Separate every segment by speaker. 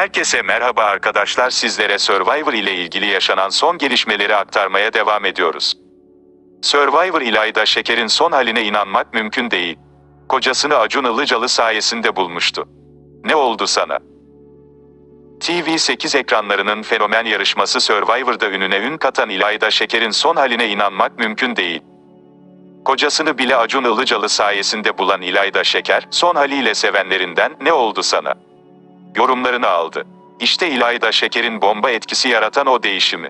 Speaker 1: Herkese merhaba arkadaşlar sizlere Survivor ile ilgili yaşanan son gelişmeleri aktarmaya devam ediyoruz. Survivor İlayda Şeker'in son haline inanmak mümkün değil. Kocasını Acun Ilıcalı sayesinde bulmuştu. Ne oldu sana? TV8 ekranlarının fenomen yarışması Survivor'da ününe ün katan İlayda Şeker'in son haline inanmak mümkün değil. Kocasını bile Acun Ilıcalı sayesinde bulan İlayda Şeker, son haliyle sevenlerinden ne oldu sana? Yorumlarını aldı. İşte İlayda Şeker'in bomba etkisi yaratan o değişimi.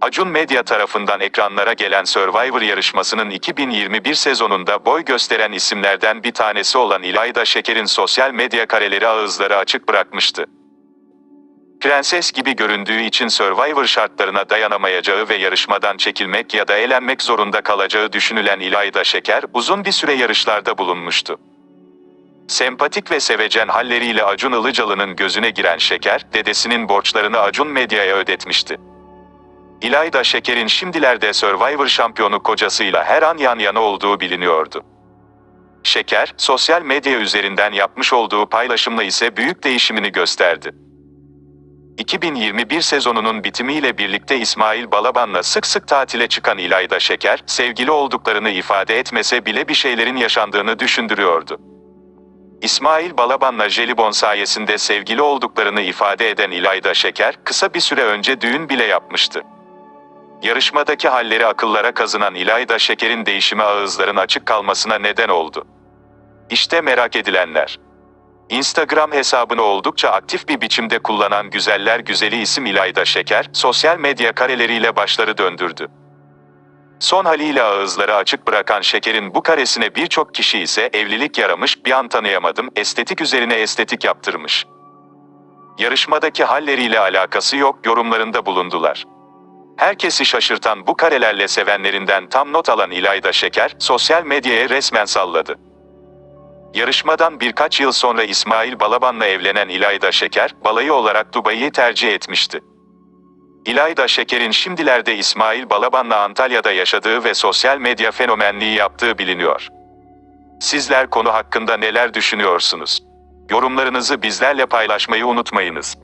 Speaker 1: Acun Medya tarafından ekranlara gelen Survivor yarışmasının 2021 sezonunda boy gösteren isimlerden bir tanesi olan İlayda Şeker'in sosyal medya kareleri ağızları açık bırakmıştı. Prenses gibi göründüğü için Survivor şartlarına dayanamayacağı ve yarışmadan çekilmek ya da elenmek zorunda kalacağı düşünülen İlayda Şeker, uzun bir süre yarışlarda bulunmuştu. Sempatik ve sevecen halleriyle Acun Ilıcalı'nın gözüne giren Şeker, dedesinin borçlarını Acun Medya'ya ödetmişti. İlayda Şeker'in şimdilerde Survivor şampiyonu kocasıyla her an yan yana olduğu biliniyordu. Şeker, sosyal medya üzerinden yapmış olduğu paylaşımla ise büyük değişimini gösterdi. 2021 sezonunun bitimiyle birlikte İsmail Balaban'la sık sık tatile çıkan İlayda Şeker, sevgili olduklarını ifade etmese bile bir şeylerin yaşandığını düşündürüyordu. İsmail Balaban'la Jelibon sayesinde sevgili olduklarını ifade eden İlayda Şeker, kısa bir süre önce düğün bile yapmıştı. Yarışmadaki halleri akıllara kazınan İlayda Şeker'in değişimi ağızların açık kalmasına neden oldu. İşte merak edilenler. Instagram hesabını oldukça aktif bir biçimde kullanan güzeller güzeli isim İlayda Şeker, sosyal medya kareleriyle başları döndürdü. Son haliyle ağızları açık bırakan Şeker'in bu karesine birçok kişi ise evlilik yaramış, bir an tanıyamadım, estetik üzerine estetik yaptırmış. Yarışmadaki halleriyle alakası yok yorumlarında bulundular. Herkesi şaşırtan bu karelerle sevenlerinden tam not alan İlayda Şeker, sosyal medyaya resmen salladı. Yarışmadan birkaç yıl sonra İsmail Balaban'la evlenen İlayda Şeker, balayı olarak Dubai'yi tercih etmişti. İlayda Şeker'in şimdilerde İsmail Balaban'la Antalya'da yaşadığı ve sosyal medya fenomenliği yaptığı biliniyor. Sizler konu hakkında neler düşünüyorsunuz? Yorumlarınızı bizlerle paylaşmayı unutmayınız.